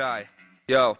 could I. Yo.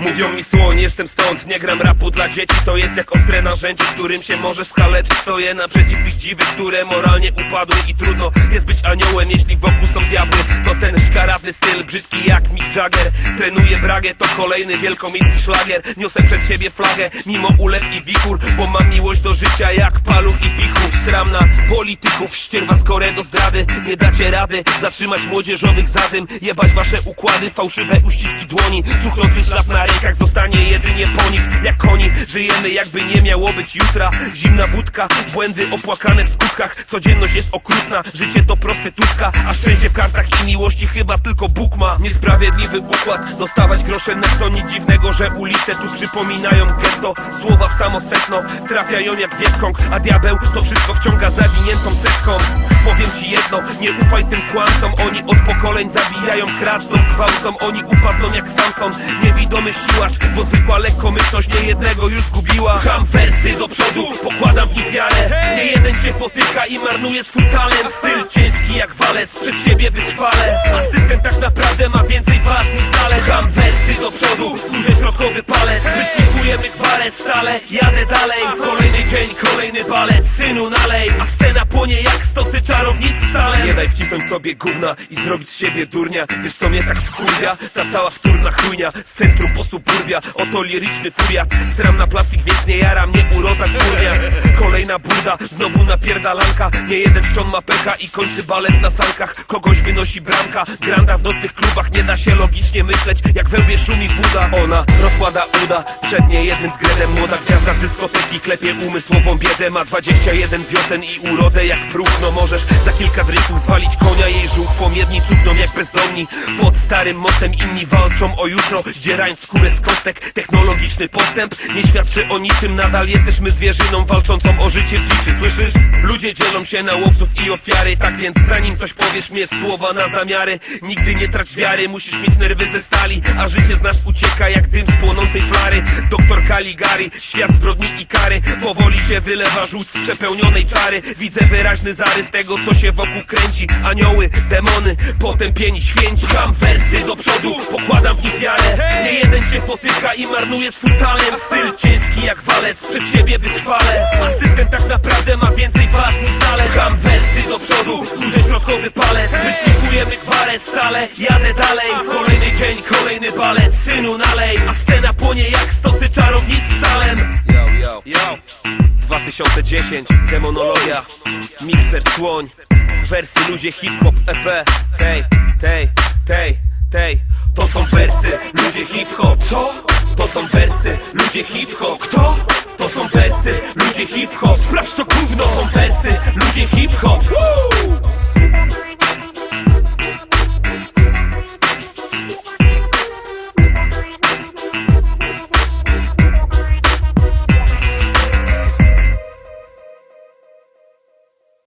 Mówią mi słoń, jestem stąd, nie gram rapu dla dzieci. To jest jak ostre narzędzie, którym się możesz skaleczyć. Stoję naprzeciw tych dziwych, które moralnie upadły I trudno jest być aniołem, jeśli wokół są diabły. To ten szkaradny styl, brzydki jak Mick Jagger. Trenuję bragę, to kolejny wielkomiejski szlagier. Niosę przed siebie flagę, mimo ulew i wichur Bo mam miłość do życia jak paluch i pichu. Sram na polityków, ścierwa skore do zdrady. Nie dacie rady zatrzymać młodzieżowych zadym Jebać wasze układy, fałszywe uściski dłoni Cuchnący ślad na rękach zostanie jedynie po nich. Jak koni, żyjemy jakby nie miało być jutra. Zimna wódka, błędy opłakane w skutkach. Codzienność jest okrutna, życie to prostytutka. A szczęście w kartach i miłości chyba tylko Bóg ma. Niesprawiedliwy układ, dostawać grosze netto Nic dziwnego, że ulice tu przypominają getto. Słowa w samo setno, trafiają jak wietkong A diabeł to wszystko wciąga zawiniętą setką. Powiem ci jedno, nie ufaj tym kłamcom. Oni od pokoleń zabijają, kradną, gwałcą. Oni upadną jak Samson, niewidomy siłacz Bo zwykła lekkomyślność nie jednego już zgubiła. Ham wersy do przodu, pokładam w nich wiarę. Nie jeden się potyka i marnuje swój talent. Styl ciężki jak walec, przed siebie wytrwale. Asystent tak naprawdę ma więcej wad niż zalet. Ham wersy do przodu, duży środkowy palec. Myślikujemy gwarec stale, jadę dalej. Kolejny dzień, kolejny balet, synu nalej. A scena płonie jak stosy czarownicy w sale Nie daj wcisnąć sobie gówna i zrobić z siebie durnia. Wiesz co mnie tak wkurwia? Ta cała wtórna chujnia Z centrum po suburbia, oto liryczny furiat. Sram na plastik, więc nie jara mnie uroda kurnia Kolejna burda, znowu napierdalanka. Nie jeden szczon ma pecha i kończy balet na sankach Kogoś wynosi bramka, granda w nocnych klubach Nie da się logicznie myśleć, jak we łbie szumi woda Ona rozkłada uda, przed nie jednym zgredem Młoda gwiazda z dyskoteki klepie umysłową biedę. Ma 21 wiosen i urodę jak próchno Możesz za kilka drinków zwalić konia jej żuchwą Jedni cukną jak bezdomni. Pod starym mostem Inni walczą o jutro, zdzierając skórę z kostek. Technologiczny postęp nie świadczy o niczym Nadal jesteśmy zwierzyną walczącą o życie w dziczy. Słyszysz? Ludzie dzielą się na łowców i ofiary Tak więc zanim coś powiesz, mierz słowa na zamiary. Nigdy nie trać wiary, musisz mieć nerwy ze stali A życie z nas ucieka jak dym z płonącej flary. Doktor Caligari, świat zbrodni i kary. Powoli się wylewa żółć z przepełnionej czary. Widzę wyraźny zarys tego, co się wokół kręci Anioły, demony, potępieni święci. Mam wersy do przodu, pokładam w nich wiarę. Nie jeden się potyka i marnuje swój talent. Styl ciężki jak walec, przed siebie wytrwale. Asystent tak naprawdę ma więcej wad niż zalet. Mam wersy do przodu, duży środkowy palec. Myślikujemy gwarec stale, jadę dalej. Kolejny dzień, kolejny balet, synu nalej. A scena płonie jak stosy czarownicy Salem. Yo, yo, yo 2010, demonologia Mikser słoń Wersy ludzie hip-hop EP Tej, tej, tej, tej To są wersy ludzie hip-hop Co? To są wersy ludzie hip-hop Kto? To są wersy ludzie hip-hop Sprawdź to gówno są wersy ludzie hip-hop!